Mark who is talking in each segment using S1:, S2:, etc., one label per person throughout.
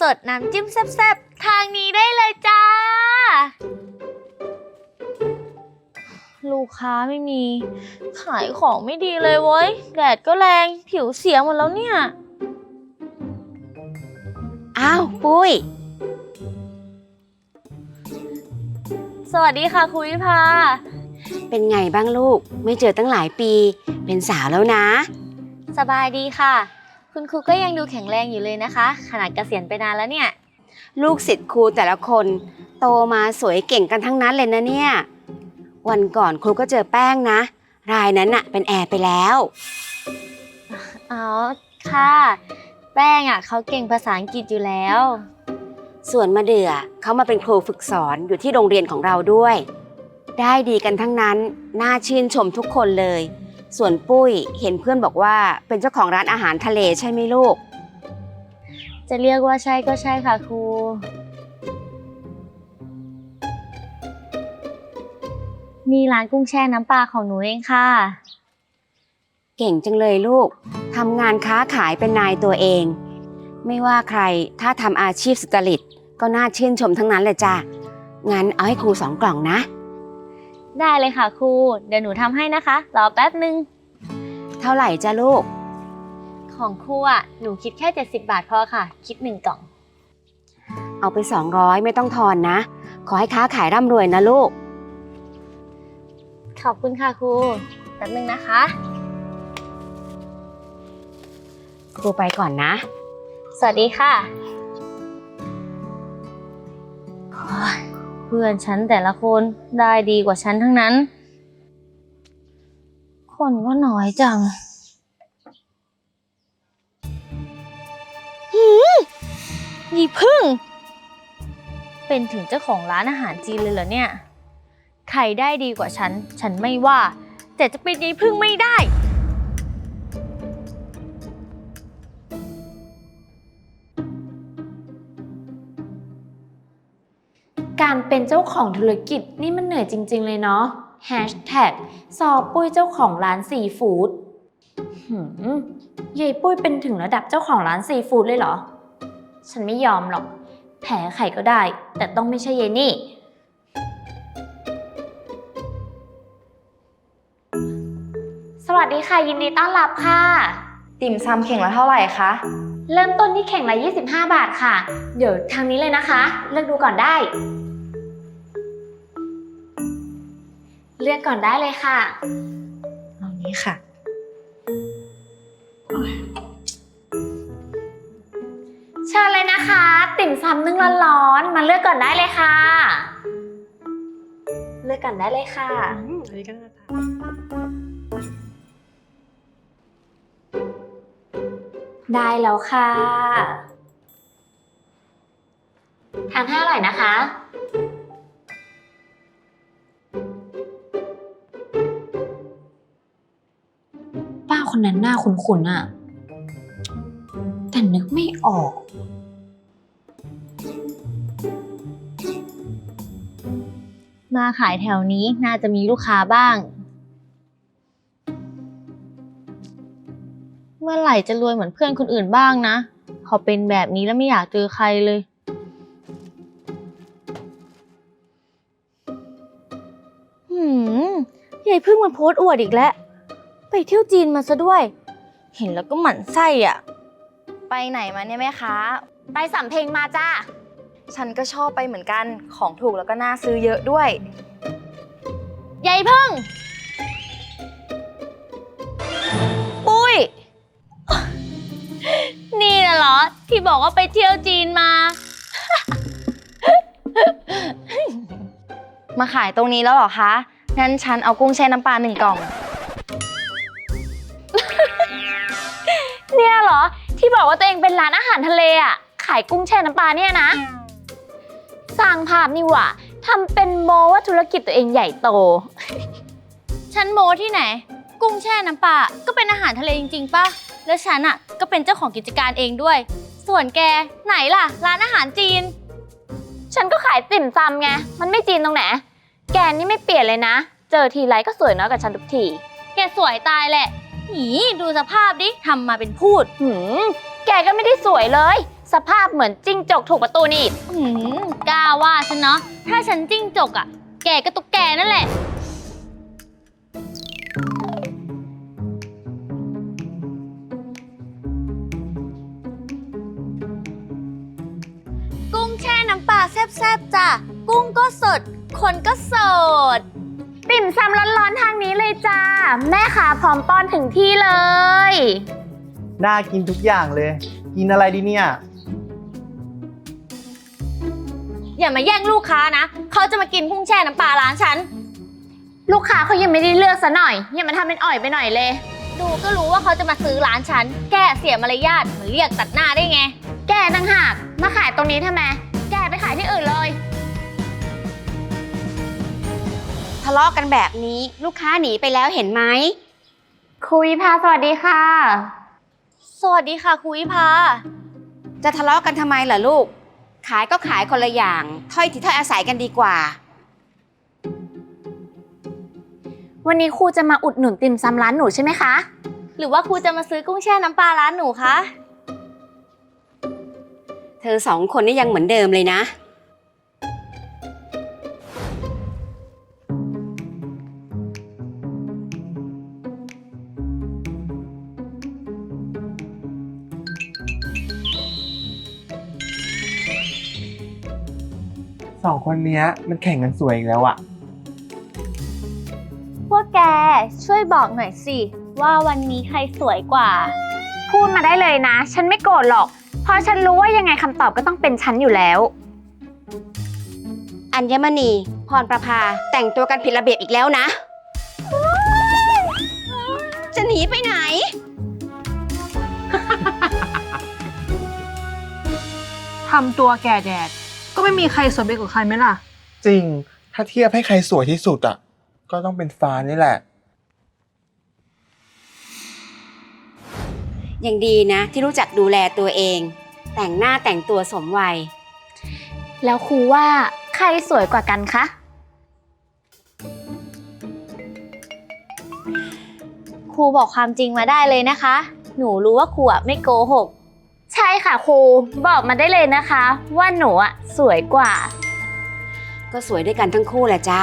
S1: สดๆ น้ำจิ้มแซ่บๆ ทางนี้ได้เลยจ้า ลูกค้าไม่มี ขายของไม่ดีเลยเว้ย แดดก็แรงผิวเสียหมดแล้วเนี่ย
S2: อ้าว ปุ้ย
S1: สวัสดีค่ะครูวิภา
S2: เป็นไงบ้างลูก ไม่เจอตั้งหลายปี เป็นสาวแล้วนะ
S1: สบายดีค่ะ คุณครูก็ยังดูแข็งแรงอยู่เลยนะคะ ขนาดเกษียณไปนานแล้วเนี่ย
S2: ลูกศิษย์ครูแต่ละคน โตมาสวยเก่งกันทั้งนั้นเลยนะเนี่ย วันก่อนครูก็เจอแป้งนะ รายนั้นน่ะเป็นแอร์ไปแล้ว
S1: อ๋อ ค่ะ แป้งอะเขาเก่งภาษาอังกฤษอยู่แล้ว
S2: ส่วนมาเดือเขามาเป็นครูฝึกสอนอยู่ที่โรงเรียนของเราด้วย ได้ดีกันทั้งนั้น น่าชื่นชมทุกคนเลย ส่วนปุ้ยเห็นเพื่อนบอกว่าเป็นเจ้าของร้านอาหารทะเลใช่ไหมลูก
S1: จะเรียกว่าใช่ก็ใช่ค่ะครู นี่ร้านกุ้งแช่น้ำปลาของหนูเองค่ะ
S2: เก่งจังเลยลูกทำงานค้าขายเป็นนายตัวเอง ไม่ว่าใครถ้าทำอาชีพสุจริตก็น่าชื่นชมทั้งนั้นเลยจ้ะงั้นเอาให้ครูสองกล่องนะ
S1: ได้เลยค่ะครู เดี๋ยวหนูทำให้นะคะ รอแป๊บนึง
S2: เท่าไหร่จ้ะลูก
S1: ของครูอะ หนูคิดแค่ 70 บาทพอค่ะ คิดหนึ่งกล่อง
S2: เอาไป 200 ไม่ต้องทอนนะ ขอให้ค้าขายร่ำรวยนะลูก
S1: ขอบคุณค่ะครู แป๊บนึงนะคะ
S2: ครูไปก่อนนะ
S1: สวัสดีค่ะ พื่อนฉันแต่ละคนได้ดีกว่าฉันทั้งนั้น คนก็น้อยจัง หืมยีพึ่ง เป็นถึงเจ้าของร้านอาหารจีนเลยเหรอเนี่ย ใครได้ดีกว่าฉัน ฉันไม่ว่า แต่จะเป็นยีพึ่งไม่ได้
S3: การเป็นเจ้าของธุรกิจนี่มันเหนื่อยจริง ๆ เลยเนาะ Hashtag สอบปุ้ยเจ้าของร้านซีฟู้ดหืมยายปุ้ยเป็นถึงระดับเจ้าของร้านซีฟู้ดเลยเหรอ ฉันไม่ยอมหรอกแพ้ใครก็ได้ แต่ต้องไม่ใช่ยายนี่ สวัสดีค่ะ ยินดีต้อนรับค่ะ
S4: ติ่มซำเข่งละเท่าไหร่คะ
S3: เริ่มต้นที่แข่งละ 25 บาทค่ะ เดี๋ยวทางนี้เลยนะคะ เลือกดูก่อนได้ เลือกก่อนได้เลยค่ะ
S4: เอานี้ค่ะ
S3: เชิญเลยนะคะ ติ่มซำนึ่งร้อนๆ มาเลือกก่อนได้เลยค่ะ เลือกก่อนได้เลยค่ะ
S4: อันนี้ก็น่าทาน
S3: ได้แล้วค่ะ ทานให้อร่อยนะคะ คนนั้นหน้าคุ้นๆอะแต่นึกไม่ออก
S1: มาขายแถวนี้น่าจะมีลูกค้าบ้าง เมื่อไหร่จะรวยเหมือนเพื่อนคนอื่นบ้างนะพอเป็นแบบนี้แล้วไม่อยากเจอใครเลย หืมยายเพิ่งมาโพสต์อวดอีกแล้ว ไปเที่ยวจีนมาซะด้วย เห็นแล้วก็หมั่นไส้อะ
S4: ไปไหนมาเนี่ยแม่ค้า
S3: ไปสำเพ็งมาจ้า
S4: ฉันก็ชอบไปเหมือนกันของถูกแล้วก็น่าซื้อเยอะด้วย
S1: ยายพึ่ง ปุ้ย นี่น่ะเหรอ ที่บอกว่าไปเที่ยวจีนมา
S4: มาขายตรงนี้แล้วเหรอคะ งั้นฉันเอากุ้งแช่น้ำปลาหนึ่งกล่อง
S3: ที่บอกว่าตัวเองเป็นร้านอาหารทะเลอะ ขายกุ้งแช่น้ำปลาเนี่ยนะ สร้างภาพนี่หว่าทำเป็นโมว่าธุรกิจตัวเองใหญ่โต
S1: ฉันโมที่ไหน กุ้งแช่น้ำปลาก็เป็นอาหารทะเลจริงๆป่ะ แล้วฉันอะก็เป็นเจ้าของกิจการเองด้วย ส่วนแกไหนล่ะ ร้านอาหารจีน
S3: ฉันก็ขายติ่มซำไง มันไม่จีนตรงไหน แกนี่ไม่เปลี่ยนเลยนะ เจอทีไรก็สวยน้อยกว่าฉันทุกที
S1: แกสวยตายแหละ หีดูสภาพดิทำมาเป็นพูด
S3: หืมแกก็ไม่ได้สวยเลยสสภาพเหมือนจิ้งจกถูกประตูหนี่
S1: อืมกล้าว่าฉันเนาะถ้าฉันจิ้งจกอะ่ะ แกก็ตุ๊กแกนั่นแหละ กุ้งแช่น้ำปลาแซ่บๆจ้ะ กุ้งก็สด คนก็สด
S3: ติ่มซำร้อนๆทางนี้เลยจ้า แม่ขาพร้อมป้อนถึงที่เลย
S5: น่ากินทุกอย่างเลย กินอะไรดีเนี่ย
S1: อย่ามาแย่งลูกค้านะ เขาจะมากินกุ้งแช่น้ำปลาร้านฉัน
S3: ลูกค้าเขายังไม่ได้เลือกซะหน่อย อย่ามาทำเป็นอ่อยไปหน่อยเลย
S1: ดูก็รู้ว่าเขาจะมาซื้อร้านฉัน แกเสียมารยาทเหมือนเรียกตัดหน้าได้ไง
S3: แกต่างหาก มาขายตรงนี้ทำไม แกไปขายที่อื่นเลย
S2: ทะเลาะกันแบบนี้ ลูกค้าหนีไปแล้วเห็นไหม
S3: คุยพาสวัสดีค่ะ
S1: สวัสดีค่ะครูวิภา
S2: จะทะเลาะกันทำไมล่ะลูก ขายก็ขายคนละอย่าง ถ้อยทีถ้อยอาศัยกันดีกว่า
S3: วันนี้ครูจะมาอุดหนุนติ่มซำร้านหนูใช่ไหมคะ
S1: หรือว่าครูจะมาซื้อกุ้งแช่น้ำปลาร้านหนูคะ
S2: เธอสองคนนี่ยังเหมือนเดิมเลยนะ
S5: สองคนเนี้ยมันแข่งกันสวยอีกแล้วอะ
S1: พวกแกช่วยบอกหน่อยสิ ว่าวันนี้ใครสวยกว่า
S3: พูดมาได้เลยนะ ฉันไม่โกรธหรอก เพราะฉันรู้ว่ายังไงคำตอบก็ต้องเป็นฉันอยู่แล้ว
S2: อัญมณี พรประภา แต่งตัวกันผิดระเบียบอีกแล้วนะ จะหนีไปไหน
S6: ทำตัวแก่แดด ก็ไม่มีใครสวยไปกว่าใครไหมล่ะ
S5: จริง ถ้าเทียบให้ใครสวยที่สุดอะก็ต้องเป็นฟ้านี่แหละ
S2: ยังดีนะ ที่รู้จักดูแลตัวเอง แต่งหน้าแต่งตัวสมวัย
S3: แล้วครูว่าใครสวยกว่ากันคะ
S1: ครูบอกความจริงมาได้เลยนะคะ หนูรู้ว่าครูอะไม่โกหก
S3: ใช่ค่ะครูบอกมาได้เลยนะคะ ว่าหนูอะสวยกว่า
S2: ก็สวยด้วยกันทั้งคู่แหละจ้า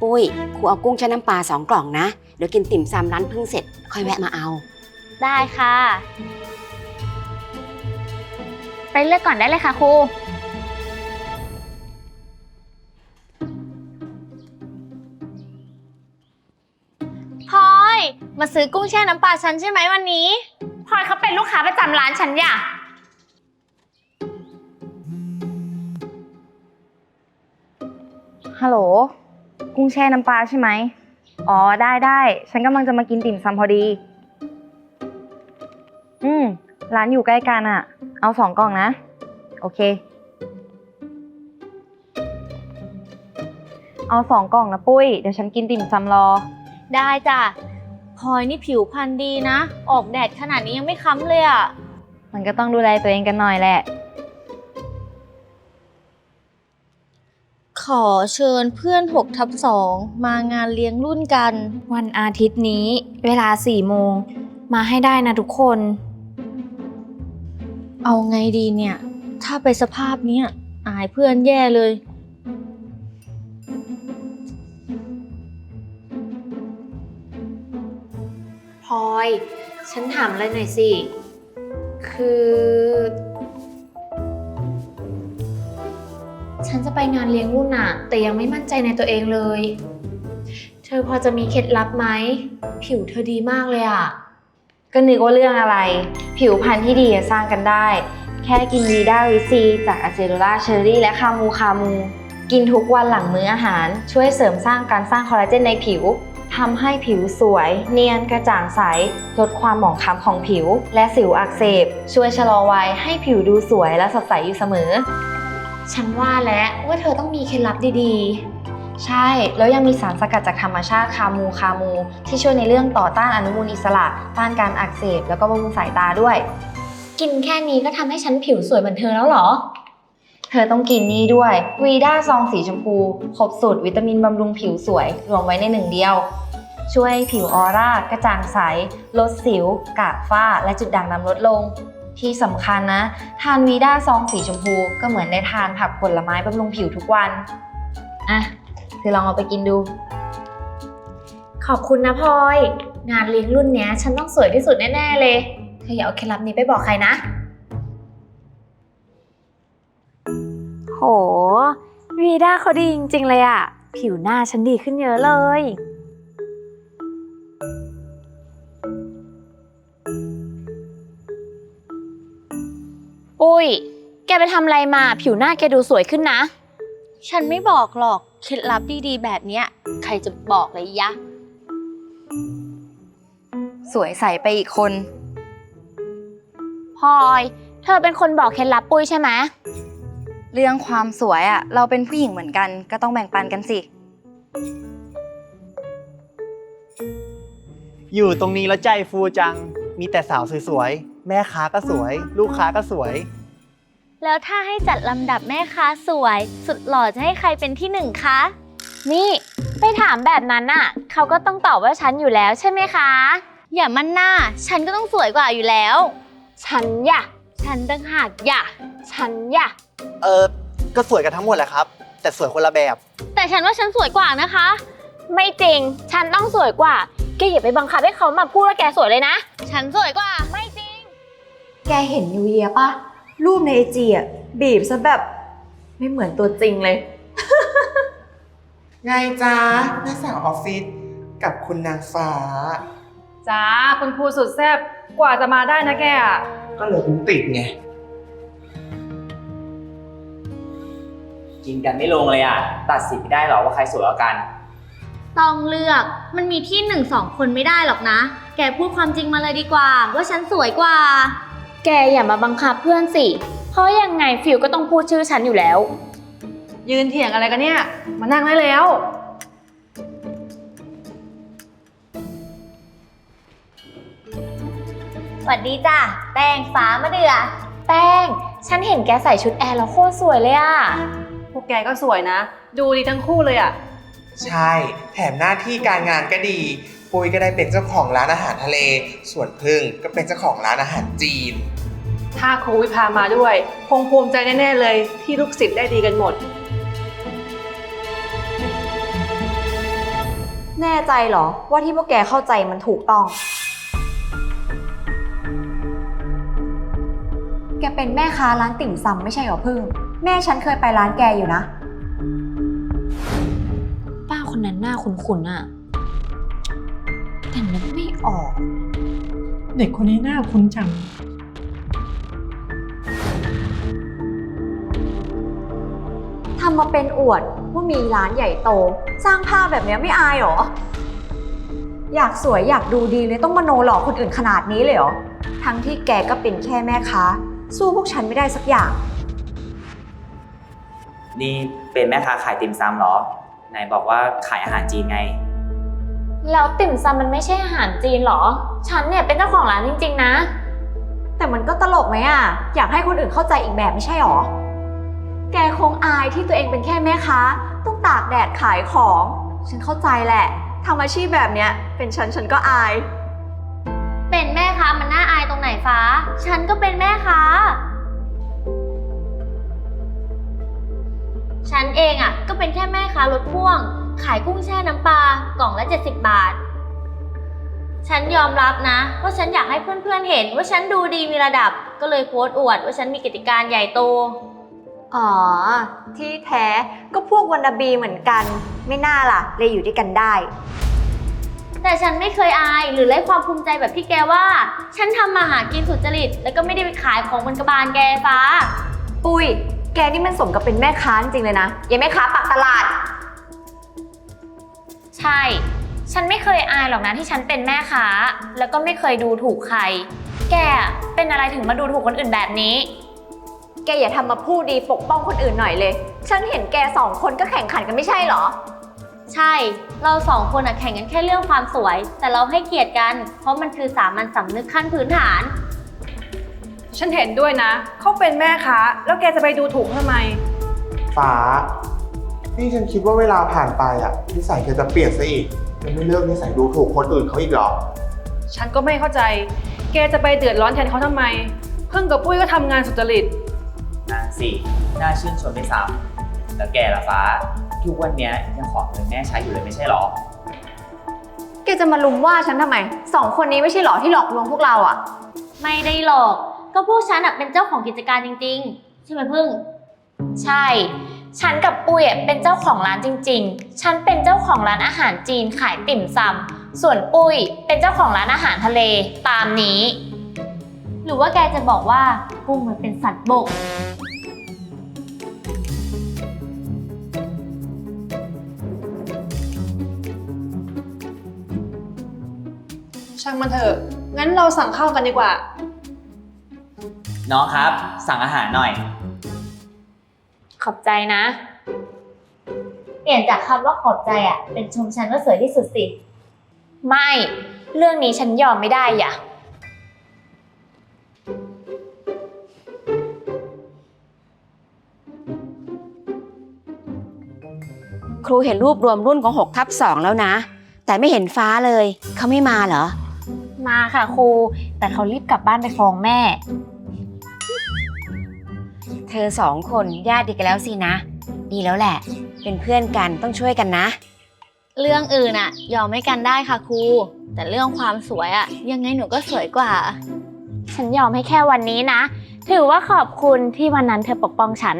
S2: ปุ้ยครูเอากุ้งแช่น้ำปลาสองกล่องนะ เดี๋ยวกินติ่มซำร้านพึ่งเสร็จ ค่อยแวะมาเอา
S1: ได้ค่ะ
S3: ไปเลือกก่อนได้เลยค่ะครู
S1: พลอย มาซื้อกุ้งแช่น้ำปลาฉันใช่ไหมวันนี้
S3: พ ลอยเขาเป็นลูกค้าประจำร้านฉันอย่า
S7: ฮัลโหล กุ้งแช่น้ำปลาใช่ไหม อ๋อ ได้ได้ ฉันกำลังจะมากินติ่มซำพอดี อืม ร้านอยู่ใกล้กันอะเอาสองกล่องนะ โอเค เอาสองกล่องนะปุ้ย เดี๋ยวฉันกินติ่มซำรอ
S1: ได้จ้ะ พลอยนี่ผิวพรรณดีนะ ออกแดดขนาดนี้ยังไม่ค้ำเลยอะ
S7: มันก็ต้องดูแลตัวเองกันหน่อยแหละ
S1: ขอเชิญเพื่อน6ทับ2มางานเลี้ยงรุ่นกัน
S3: วันอาทิตย์นี้เวลา4โมง มาให้ได้นะทุกคน
S1: เอาไงดีเนี่ย ถ้าไปสภาพเนี้ยอายเพื่อนแย่เลย
S3: ลอย ฉันถามอะไรหน่อยสิ คือ ฉันจะไปงานเลี้ยงรุ่นอะแต่ยังไม่มั่นใจในตัวเองเลย เธอพอจะมีเคล็ดลับไหม ผิวเธอดีมากเลยอะ
S7: ก็นึกว่าเรื่องอะไร ผิวพรรณที่ดีอะสร้างกันได้ แค่กินวีด้าวิซีจากอะเซโ l ล่าเชอรี่และคามูคามู กินทุกวันหลังมื้ออาหาร ช่วยเสริมสร้างการสร้างคอลลาเจนในผิว ทำให้ผิวสวย เนียนกระจ่างใส ลดความหมองคล้ำของผิว และสิวอักเสบ ช่วยชะลอวัยให้ผิวดูสวยและสดใสอยู่เสมอ
S3: ฉันว่าแล้วว่าเธอต้องมีเคล็ดลับดีๆ
S7: ใช่ แล้วยังมีสารสกัดจากธรรมชาติคามูคามู ที่ช่วยในเรื่องต่อต้านอนุมูลอิสระ ต้านการอักเสบ แล้วก็บำรุงสายตาด้วย
S3: กินแค่นี้ก็ทำให้ฉันผิวสวยเหมือนเธอแล้วเหรอ
S7: เธอต้องกินนี้ด้วยวีด้าซองสีชมพู ครบสูตรวิตามินบำรุงผิวสวย รวมไว้ในหนึ่งเดียว ช่วยให้ผิวออร่ากระจ่างใส ลดสิว กากฝ้า และจุดด่างดำลดลง ที่สำคัญนะ ทานวีด้าซองสีชมพูก็เหมือนได้ทานผักผลไม้บำรุงผิวทุกวัน อะเธอลองเอาไปกินดู
S3: ขอบคุณนะพลอย งานเลี้ยงรุ่นเนี้ย ฉันต้องสวยที่สุดแน่ ๆ เลยเธออย่าเอาเคล็ดลับนี้ไปบอกใครนะ โหวีด้าเขาดีจริง ๆ เลยอะผิวหน้าฉันดีขึ้นเยอะเลย ย แกไปทำอะไรมาผิวหน้าแกดูสวยขึ้นนะ
S1: ฉันไม่บอกหรอก เคล็ดลับดีๆ แบบเนี้ย ใครจะบอกเลยยะ
S4: สวยใสไปอีกคน
S3: พลอย เธอเป็นคนบอกเคล็ดลับปุ้ยใช่ไหม
S4: เรื่องความสวยอะเราเป็นผู้หญิงเหมือนกัน ก็ต้องแบ่งปันกันสิ
S8: อยู่ตรงนี้แล้วใจฟูจัง มีแต่สาวสวยๆ แม่ค้าก็สวย ลูกค้าก็สวย
S1: แล้วถ้าให้จัดลำดับแม่ค้าสวย สุดหล่อจะให้ใครเป็นที่หนึ่งคะ
S3: นี่ไปถามแบบนั้นน่ะ เขาก็ต้องตอบว่าฉันอยู่แล้วใช่ไหมคะ
S1: อย่ามั่นหน้า ฉันก็ต้องสวยกว่าอยู่แล้ว
S3: ฉันอย่า
S1: ฉันตั้งหากอย่า
S3: ฉันอย่า
S8: เออก็สวยกันทั้งหมดแหละครับ แต่สวยคนละแบบ
S1: แต่ฉันว่าฉันสวยกว่านะคะ
S3: ไม่จริง ฉันต้องสวยกว่า แกอย่าไปบังคับให้เขามาพูดว่าแกสวยเลยนะ
S1: ฉันสวยกว่า
S3: ไม่จริง
S9: แกเห็นนิวเยียปะ รูปในไอจีอะบีบซะแบบไม่เหมือนตัวจริงเลย
S5: ไงจ้าแม่สาวออฟฟิศกับคุณนางฟ้า
S6: จ้าคุณครูสุดแซ่บกว่าจะมาได้นะแกอะ
S5: ก็เลยคุณติดไง
S10: กินกันไม่ลงเลยอะ ตัดสินไม่ได้หรอว่าใครสวยกว่ากัน
S1: ต้องเลือกมันมีที่หนึ่งสองคนไม่ได้หรอกนะ แกพูดความจริงมาเลยดีกว่า ว่าฉันสวยกว่า
S3: แกอย่ามาบังคับเพื่อนสิ เพราะยังไงฟิวก็ต้องพูดชื่อฉันอยู่แล้ว
S6: ยืนเถียงอะไรกันเนี่ย มานั่งได้แล้ว
S1: สวัสดีจ้ะแป้งฟ้ามะเดือ
S3: แป้ง ฉันเห็นแกใส่ชุดแอร์แล้วโคตรสวยเลยอะ
S6: พวกแกก็สวยนะ ดูดีทั้งคู่เลยอะ
S5: ใช่ แถมหน้าที่การงานก็ดี ปุ้ยก็ได้เป็นเจ้าของร้านอาหารทะเล ส่วนพึ่งก็เป็นเจ้าของร้านอาหารจีน
S6: ถ้าครูวิพามาด้วย คงภูมิใจแน่ ๆ เลยที่ลูกศิษย์ได้ดีกันหมด
S9: แน่ใจเหรอว่าที่พวกแกเข้าใจมันถูกต้อง แกเป็นแม่ค้าร้านติ่มซำไม่ใช่เหรอพึ่ง แม่ฉันเคยไปร้านแกอยู่นะ
S3: ป้าคนนั้นหน้าคุ้นๆอะแต่นึกไม่ออก
S11: เด็กคนนี้หน้าคุ้นจัง
S9: ทำมาเป็นอวดว่ามีร้านใหญ่โต สร้างภาพแบบเนี้ยไม่อายเหรอ อยากสวยอยากดูดีเลยต้องมโนหลอกคนอื่นขนาดนี้เลยเหรอ ทั้งที่แกก็เป็นแค่แม่ค้า สู้พวกฉันไม่ได้สักอย่าง
S10: นี่เป็นแม่ค้าขายติ่มซำเหรอ ไหนบอกว่าขายอาหารจีนไง
S3: แล้วติ่มซำมันไม่ใช่อาหารจีนเหรอ ฉันเนี่ยเป็นเจ้าของร้านจริง ๆ นะ
S9: แต่มันก็ตลกไหมอะ อยากให้คนอื่นเข้าใจอีกแบบไม่ใช่หรอ แกคงอายที่ตัวเองเป็นแค่แม่ค้า ต้องตากแดดขายของ ฉันเข้าใจแหละทำอาชีพแบบเนี้ย เป็นฉันฉันก็อาย
S1: เป็นแม่ค้ามันน่าอายตรงไหนฟ้า ฉันก็เป็นแม่ค้า ฉันเองอะ ก็เป็นแค่แม่ค้ารถพ่วง ขายกุ้งแช่น้ำปลากล่องละ 70 บาท ฉันยอมรับนะ ว่าฉันอยากให้เพื่อนๆเห็นว่าฉันดูดีมีระดับ ก็เลยโพสต์อวดว่าฉันมีกิจการใหญ่โต
S9: อ๋อ ที่แท้ก็พวกวันนาบีเหมือนกัน ไม่น่าล่ะ เลยอยู่ด้วยกันได้
S1: แต่ฉันไม่เคยอายหรือไร้ความภูมิใจแบบที่แกว่า ฉันทำมาหากินสุจริต แล้วก็ไม่ได้ไปขายของบนกระบาลแกฟ้า
S9: ปุ้ย แกนี่มันสมกับเป็นแม่ค้าจริงๆเลยนะยังแม่ค้าปักตลาด
S3: ใช่ ฉันไม่เคยอายหรอกนะที่ฉันเป็นแม่ค้า แล้วก็ไม่เคยดูถูกใคร แกเป็นอะไรถึงมาดูถูกคนอื่นแบบนี้
S9: แกอย่าทำมาพูดดีปกป้องคนอื่นหน่อยเลย ฉันเห็นแกสองคนก็แข่งขันกันไม่ใช่เหรอ
S1: ใช่ เราสองคนอะแข่งกันแค่เรื่องความสวย แต่เราให้เกียรติกัน เพราะมันคือสามัญสำนึกขั้นพื้นฐาน
S6: ฉันเห็นด้วยนะ เขาเป็นแม่ค้า แล้วแกจะไปดูถูกเขาทำไม
S5: ฟ้า นี่ฉันคิดว่าเวลาผ่านไปอะนิสัยเธอจะเปลี่ยนซะอีกยังไม่เลิกนิสัยดูถูกคนอื่นเขาอีกเหรอ
S6: ฉันก็ไม่เข้าใจ แกจะไปเดือดร้อนแทนเขาทำไมพึ่งกับปุ้ยก็ทำงานสุจริต
S10: นางสิน่าชื่นชมด้วยซ้ำแล้วแกล่ะฟ้า ทุกวันเนี้ยยังขอเงินแม่ใช้อยู่เลยไม่ใช่หรอ
S9: แกจะมาลุมว่าฉันทำไมสองคนนี้ไม่ใช่หรอที่หลอกลวงพวกเราอะ
S1: ไม่ได้หรอก ก็พวกฉันอะเป็นเจ้าของกิจการจริงๆ ใช่ไหมพึ่ง
S3: ใช่ ฉันกับปุ้ยอะเป็นเจ้าของร้านจริง ๆ ฉันเป็นเจ้าของร้านอาหารจีนขายติ่มซำส่วนปุ้ยเป็นเจ้าของร้านอาหารทะเลตามนี้
S1: หรือว่าแกจะบอกว่ากุ้งมันเป็นสัตว์บก
S6: ช่างมันเถอะ งั้นเราสั่งข้าวกันดีกว่า
S10: น้องครับ สั่งอาหารหน่อย
S3: ขอบใจนะ
S1: เปลี่ยนจากคำว่าขอบใจอะเป็นชมฉันว่าสวยที่สุดสิ
S3: ไม่ เรื่องนี้ฉันยอมไม่ได้อย่ะ
S2: ครูเห็นรูปรวมรุ่นของ6ทับ2แล้วนะ แต่ไม่เห็นฟ้าเลย เขาไม่มาเหรอ
S3: มาค่ะครู แต่เขารีบกลับบ้านไปฟ้องแม่
S2: เธอสองคนญาติดีกันแล้วสินะ ดีแล้วแหละ เป็นเพื่อนกันต้องช่วยกันนะ
S1: เรื่องอื่นอะยอมให้กันได้ค่ะครู แต่เรื่องความสวยอะยังไงหนูก็สวยกว่า
S3: ฉันยอมให้แค่วันนี้นะ ถือว่าขอบคุณที่วันนั้นเธอปกป้องฉัน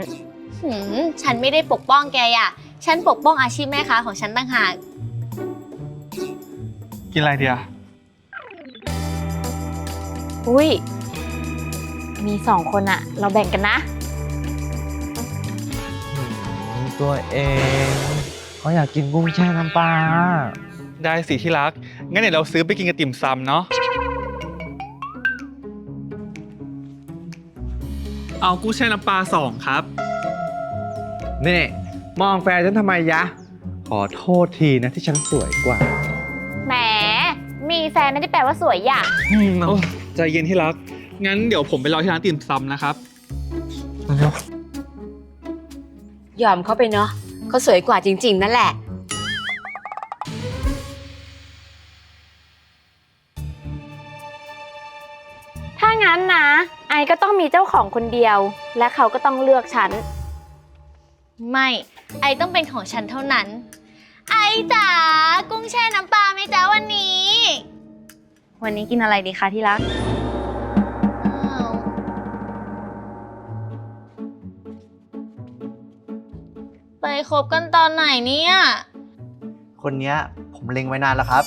S1: หืม ฉันไม่ได้ปกป้องแกอะฉันปกป้องอาชีพแม่ค้าของฉันต่างหาก
S12: กินอะไรเดีย
S3: อุ้ย มีสองคนอะเราแบ่งกันนะ
S12: ตัวเองเขาอยากกินกุ้งแช่น้ำปลาได้สิที่รัก งั้นเดี๋ยวเราซื้อไปกินกับติ่มซำเนาะ เอากุ้งแช่น้ำปลาสองครับ
S13: นี่มองแฟนฉันทำไมยะ ขอโทษทีนะที่ฉันสวยกว่า
S3: แหม มีแฟนไม่ได้แปลว่าสวยอย่า
S12: โอ้ ใจเย็นที่รัก งั้นเดี๋ยวผมไปรอที่ร้านติ่มซำนะครับ
S2: ยอมเขาไปเนาะเขาสวยกว่าจริง ๆ นั่นแหละ
S3: ถ้างั้นนะ ไอก็ต้องมีเจ้าของคนเดียว และเขาก็ต้องเลือกฉัน
S1: ไม่ไอต้องเป็นของฉันเท่านั้น ไอจ๋ากุ้งแช่น้ำปลาไหมจ๊ะวันนี้
S4: วันนี้กินอะไรดีคะที่รัก
S1: คบกันตอนไหนเนี่ย
S8: คนเนี้ยผมเล็งไว้นานแล้วครับ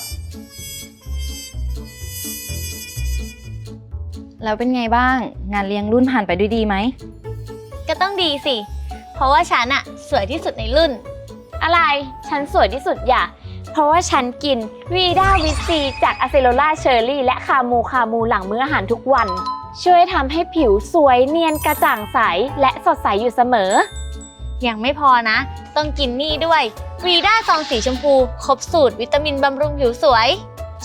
S4: แล้วเป็นไงบ้าง งานเลี้ยงรุ่นผ่านไปด้วยดีไหม
S1: ก็ต้องดีสิ เพราะว่าฉันอะสวยที่สุดในรุ่น
S3: อะไรฉันสวยที่สุดอย่า เพราะว่าฉันกินวีด้าวิซีจากอะเซโ l ล่าเชอร์รี่และคามูคามูหลังมื้ออาหารทุกวัน ช่วยทำให้ผิวสวยเนียนกระจ่างใส และสดใสอยู่เสมอ
S1: ยังไม่พอนะ ต้องกินนี่ด้วยวีด้าซองสีชมพู ครบสูตรวิตามินบำรุงผิวสวย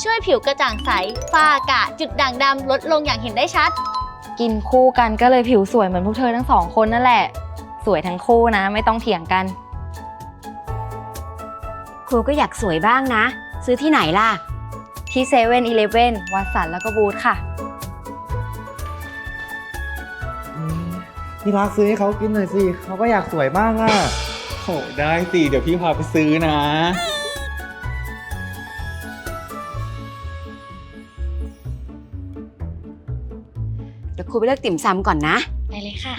S1: ช่วยผิวกระจ่างใสฝ้ากระจุดด่างดำลดลงอย่างเห็นได้ชัด
S4: กินคู่กันก็เลยผิวสวยเหมือนพวกเธอทั้งสองคนนั่นแหละ สวยทั้งคู่นะ ไม่ต้องเถียงกัน
S2: ครูก็อยากสวยบ้างนะ ซื้อที่ไหนล่ะ
S4: ที่เซเว่นอีเลฟเว่นวัดสันแล้วก็บูธค่ะ
S13: ที่รักซื้อให้เขากินหน่อยสิเขาก็อยากสวยบ้างอะ
S12: โหได้สิ เดี๋ยวพี่พาไปซื้อนะ
S2: เดี๋ยวครูไปเลือกติ่มซำก่อนนะ
S1: ไปเลยค่ะ